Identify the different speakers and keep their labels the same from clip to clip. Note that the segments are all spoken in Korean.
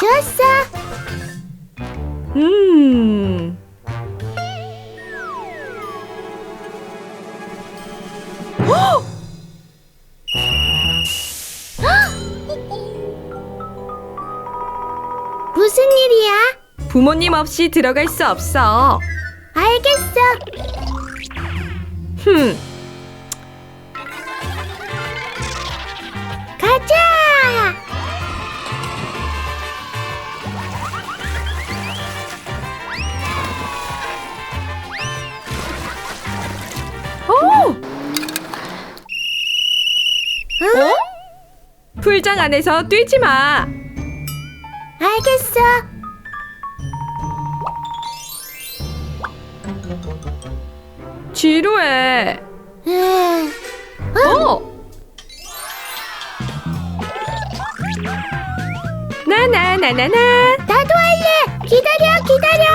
Speaker 1: 좋았어. 음.
Speaker 2: 무슨 일이야?
Speaker 1: 부모님 없이 들어갈 수 없어.
Speaker 2: 알겠어.
Speaker 1: 흠. 풀장 안에서 뛰지 마.
Speaker 2: 알겠어.
Speaker 1: 지루해.
Speaker 2: 음,
Speaker 1: 어? 나나나나나.
Speaker 2: 나도 할래. 기다려, 기다려.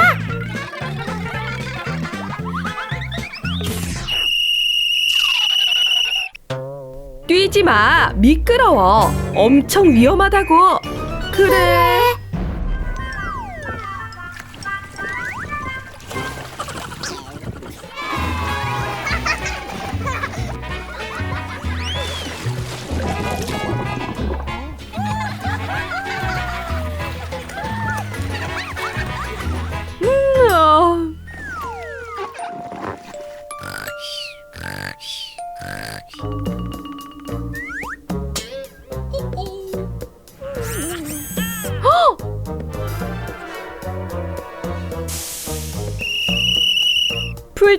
Speaker 1: 뛰지 마. 미끄러워. 엄청 위험하다고. 그래.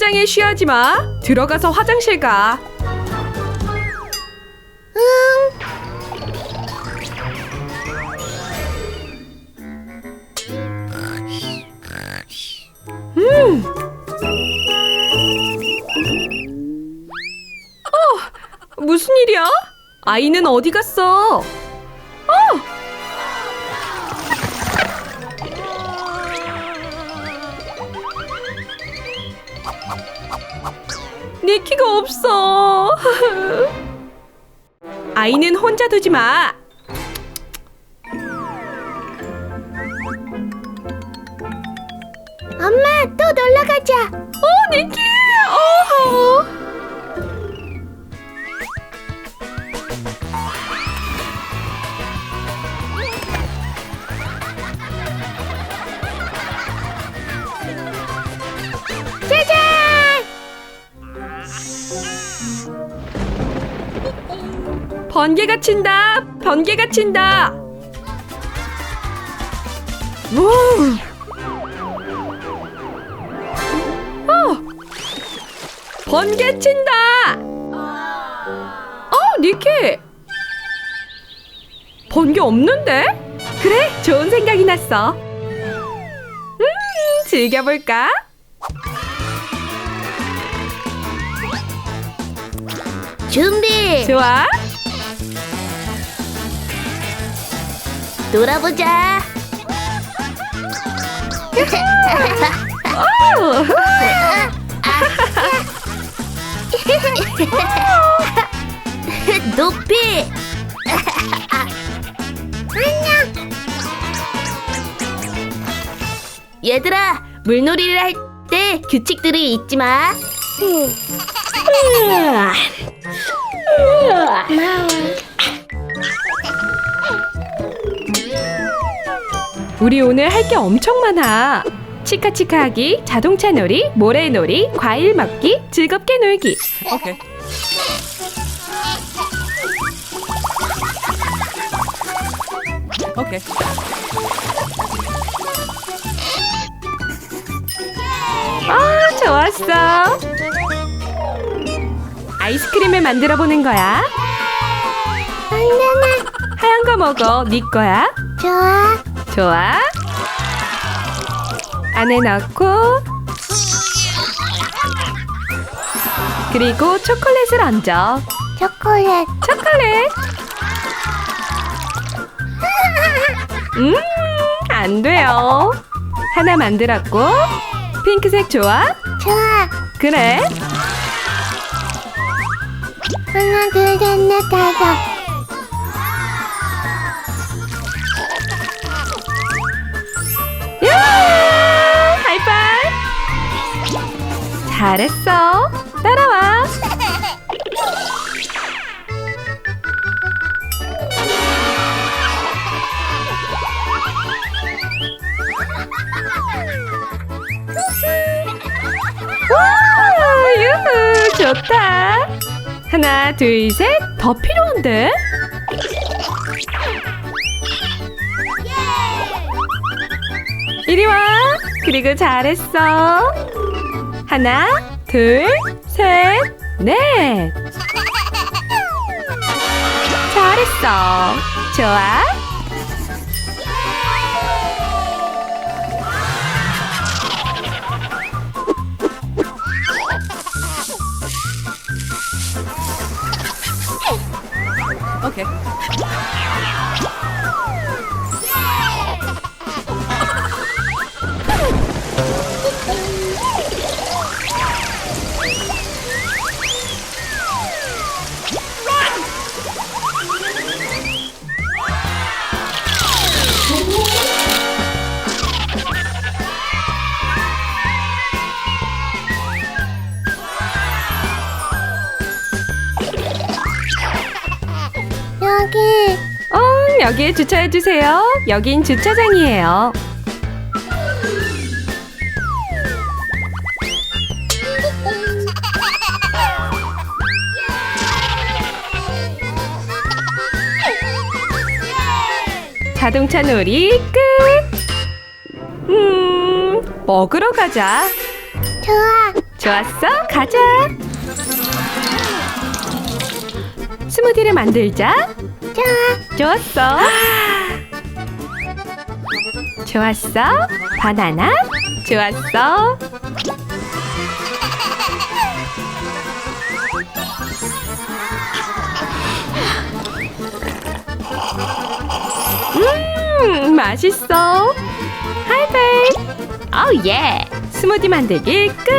Speaker 1: 풀장에 쉬하지 마. 들어가서 화장실 가.
Speaker 2: 응.
Speaker 1: 무슨 일이야? 아이는 어디 갔어? 어! 니키가 없어. 아이는 혼자 두지 마.
Speaker 2: 엄마, 또 놀러 가자.
Speaker 1: 어, 니키. 어. 번개가 친다. 번개가 친다. 우. 어. 번개 친다. 어, 니키. 번개 없는데? 그래, 좋은 생각이 났어. 음, 즐겨볼까?
Speaker 2: 준비.
Speaker 1: 좋아.
Speaker 2: 놀아보자.
Speaker 1: 어.
Speaker 2: 높이. 안녕. 얘들아, 물놀이를 할 때 규칙들이 잊지 마.
Speaker 1: 우리 오늘 할 게 엄청 많아. 치카치카하기, 자동차 놀이, 모래놀이, 과일 먹기, 즐겁게 놀기. 오케이. 오케이. 아, 좋았어. 아이스크림을 만들어 보는 거야.
Speaker 2: 바나나.
Speaker 1: 하얀 거 먹어. 네 거야.
Speaker 2: 좋아.
Speaker 1: 좋아. 안에 넣고 그리고 초콜릿을 얹어.
Speaker 2: 초콜릿.
Speaker 1: 초콜릿. 음, 안 돼요. 하나 만들었고 핑크색 좋아?
Speaker 2: 좋아.
Speaker 1: 그래.
Speaker 2: 하나, 둘, 셋, 넷, 다섯.
Speaker 1: 잘했어. 따라와. 와, 유후, 좋다. 하나, 둘, 셋. 더 필요한데? 이리 와. 그리고 잘했어. 하나, 둘, 셋, 넷. 잘했어. 좋아.
Speaker 2: 여기
Speaker 1: 어, 여기에 주차해 주세요. 여긴 주차장이에요. 자동차 놀이 끝. 음, 먹으러 가자.
Speaker 2: 좋아.
Speaker 1: 좋았어, 가자. 스무디를 만들자.
Speaker 2: 좋아.
Speaker 1: 좋았어. 좋았어. 바나나. 좋았어. 음, 맛있어. 하이 베이. 오 예. 스무디 만들기 끝.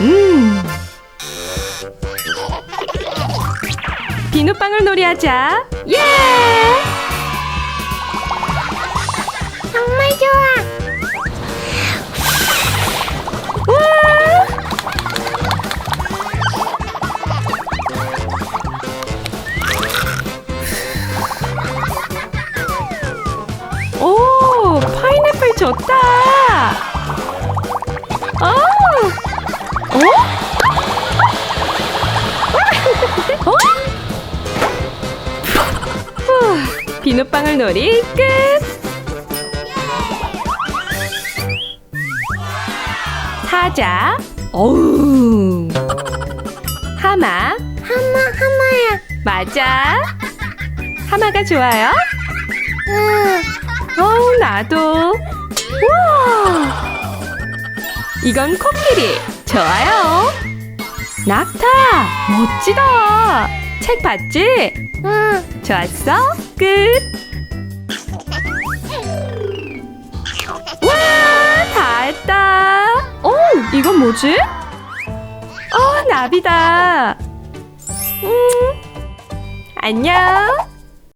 Speaker 1: 음. 비눗방울 놀이하자. 예!
Speaker 2: 정말 좋아.
Speaker 1: 우와! 오, 파인애플 좋다. 어? 어? 어? 비눗방울 놀이 끝. 사자. 어우. 하마.
Speaker 2: 하마 하마야.
Speaker 1: 맞아. 하마가 좋아요?
Speaker 2: 응.
Speaker 1: 어우, 나도. 우와. 이건 코끼리. 좋아요. 낙타. 멋지다. 책 봤지?
Speaker 2: 응.
Speaker 1: 좋았어. 끝. 와, 다 했다. 오, 이건 뭐지? 어, 나비다. 음, 안녕.